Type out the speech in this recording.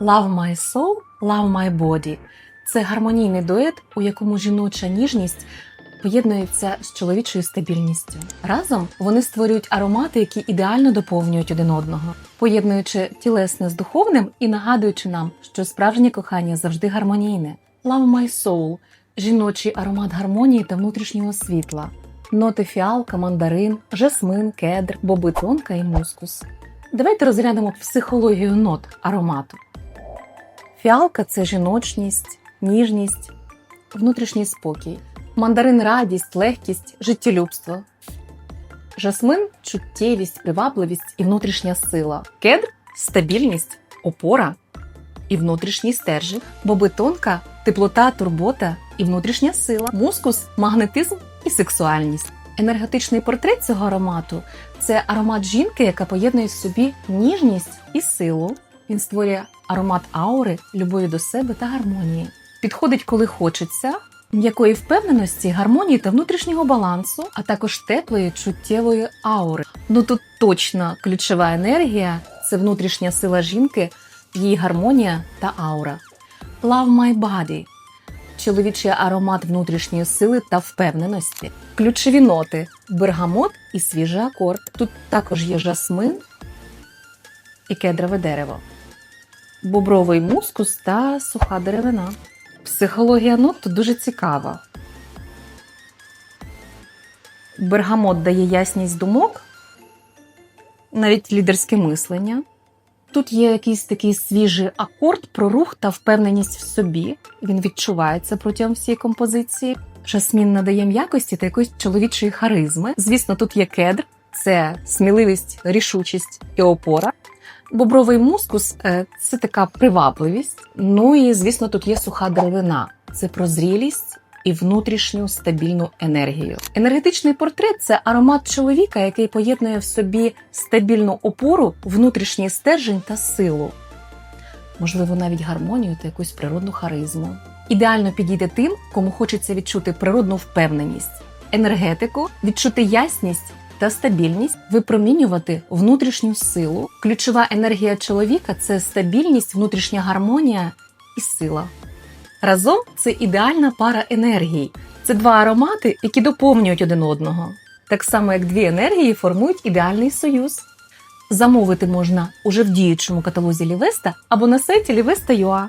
Love My Soul, Love My Body це гармонійний дует, у якому жіноча ніжність поєднується з чоловічою стабільністю. Разом вони створюють аромати, які ідеально доповнюють один одного, поєднуючи тілесне з духовним і нагадуючи нам, що справжнє кохання завжди гармонійне. Love My Soul жіночий аромат гармонії та внутрішнього світла. Ноти фіалка, мандарин, жасмин, кедр, боби тонка і мускус. Давайте розглянемо психологію нот аромату. Фіалка це жіночність, ніжність, внутрішній спокій. Мандарин радість, легкість, життєлюбство. Жасмин чуттєвість, привабливість і внутрішня сила. Кедр стабільність, опора і внутрішній стержень. Боби тонка теплота, турбота і внутрішня сила. Мускус магнетизм і сексуальність. Енергетичний портрет цього аромату це аромат жінки, яка поєднує в собі ніжність і силу. Він створює аромат аури, любові до себе та гармонії. Підходить, коли хочеться, м'якої впевненості, гармонії та внутрішнього балансу, а також теплої чуттєвої аури. Ну тут точно ключова енергія це внутрішня сила жінки, її гармонія та аура. Love My Body чоловічий аромат внутрішньої сили та впевненості. Ключові ноти бергамот і свіжий акорд. Тут також є жасмин і кедрове дерево, бобровий мускус та суха деревина. Психологія нот дуже цікава. Бергамот дає ясність думок, навіть лідерське мислення. Тут є якийсь такий свіжий акорд про рух та впевненість в собі. Він відчувається протягом всієї композиції. Жасмін надає м'якості та якоїсь чоловічої харизми. Звісно, тут є кедр, це сміливість, рішучість і опора. Бобровий мускус е, це така привабливість. Ну і звісно, тут є суха деревина. Це прозрілість і внутрішню стабільну енергію. Енергетичний портрет це аромат чоловіка, який поєднує в собі стабільну опору, внутрішній стержень та силу. Можливо, навіть гармонію та якусь природну харизму. Ідеально підійде тим, кому хочеться відчути природну впевненість, енергетику, відчути ясність та стабільність, випромінювати внутрішню силу. Ключова енергія чоловіка це стабільність, внутрішня гармонія і сила. Разом це ідеальна пара енергій. Це два аромати, які доповнюють один одного. Так само, як дві енергії формують ідеальний союз. Замовити можна уже в діючому каталозі Лівеста або на сайті Лівеста.ua.